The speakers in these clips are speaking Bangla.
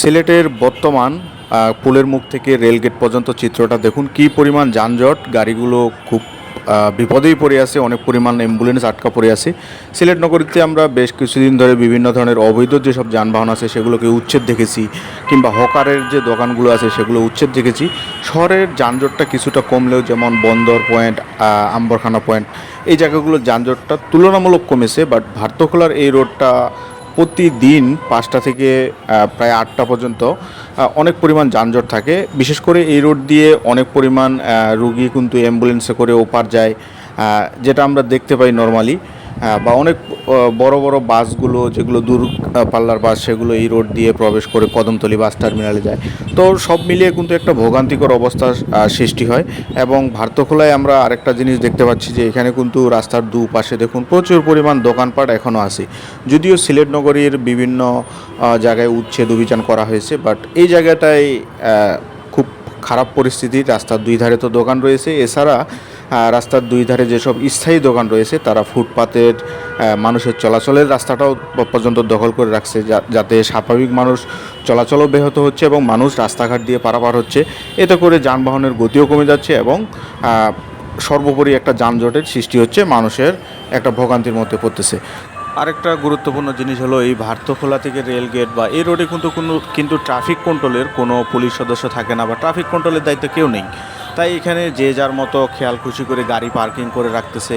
সিলেটের বর্তমান পুলের মুখ থেকে রেলগেট পর্যন্ত চিত্রটা দেখুন, কি পরিমাণ যানজট, গাড়িগুলো খুব বিপদেই পড়ে আছে, অনেক পরিমাণ অ্যাম্বুলেন্স আটকা পড়ে আছে। সিলেট নগরীতে আমরা বেশ কিছুদিন ধরে বিভিন্ন ধরনের অবৈধ যেসব যানবাহন আছে, সেগুলোকে উচ্ছেদ দেখেছি, কিংবা হকারের যে দোকানগুলো আছে, সেগুলো উচ্ছেদ দেখেছি। শহরের যানজটটা কিছুটা কমলেও যেমন বন্দর পয়েন্ট আম্বরখানা পয়েন্ট, এই জায়গাগুলোর যানজটটা তুলনামূলক কমেছে বাট ভারতখোলার এই রোডটা প্রতিদিন পাঁচটা থেকে প্রায় আটটা পর্যন্ত অনেক পরিমাণ যানজট থাকে। বিশেষ করে এই রোড দিয়ে অনেক পরিমাণ রুগী কিন্তু অ্যাম্বুলেন্সে করে ওপার যায় যেটা আমরা দেখতে পাই নর্মালি বা অনেক বড় বড় বাসগুলো যেগুলো দূর পাল্লার বাস, সেগুলো এই রোড দিয়ে প্রবেশ করে কদমতলি বাস টার্মিনালে যায়। তো সব মিলিয়ে কিন্তু একটা ভোগান্তিকর অবস্থা সৃষ্টি হয়। এবং ভারতখোলায় আমরা আরেকটা জিনিস দেখতে পাচ্ছি যে এখানে কিন্তু রাস্তার দুপাশে দেখুন প্রচুর পরিমাণ দোকানপাট এখনও আছে। যদিও সিলেট নগরীর বিভিন্ন জায়গায় উচ্ছেদ অভিযান করা হয়েছে, বাট এই জায়গাটায় খুব খারাপ পরিস্থিতি। রাস্তার দুই ধারে তো দোকান রয়েছে। এছাড়া রাস্তার দুই ধারে যেসব স্থায়ী দোকান রয়েছে, তারা ফুটপাতের মানুষের চলাচলের রাস্তাটাও পর্যন্ত দখল করে রাখছে যাতে স্বাভাবিক মানুষ চলাচলও ব্যাহত হচ্ছে এবং মানুষ রাস্তাঘাট দিয়ে পারাপার হচ্ছে। এতে করে যানবাহনের গতিও কমে যাচ্ছে এবং সর্বোপরি একটা যানজটের সৃষ্টি হচ্ছে, মানুষের একটা ভোগান্তির মধ্যে পড়তেছে। আরেকটা গুরুত্বপূর্ণ জিনিস হলো, এই ভারতখোলা থেকে রেল গেট বা এই রোডে কিন্তু কোনো, কিন্তু ট্রাফিক কন্ট্রোলের কোনো পুলিশ সদস্য থাকে না বা ট্রাফিক কন্ট্রোলের দায়িত্ব কেউ নেই। তাই এখানে যে যার মতো খেয়াল খুশি করে গাড়ি পার্কিং করে রাখতেছে,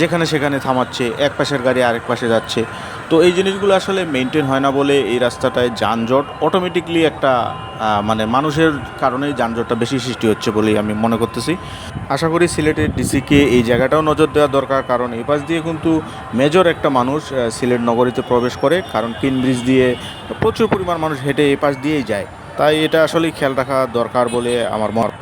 যেখানে সেখানে থামাচ্ছে, এক পাশের গাড়ি আরেক পাশে যাচ্ছে। তো এই জিনিসগুলো আসলে মেনটেন হয় না বলে এই রাস্তাটায় যানজট অটোমেটিকলি একটা মানে মানুষের কারণেই যানজটটা বেশি সৃষ্টি হচ্ছে বলেই আমি মনে করতেছি। আশা করি সিলেটের ডিসিকে এই জায়গাটাও নজর দেওয়া দরকার, কারণ এই পাশ দিয়ে কিন্তু মেজর একটা মানুষ সিলেট নগরীতে প্রবেশ করে, কারণ পিন ব্রিজ দিয়ে প্রচুর পরিমাণ মানুষ হেঁটে এই পাশ দিয়েই যায়। তাই এটা আসলেই খেয়াল রাখা দরকার বলে আমার মত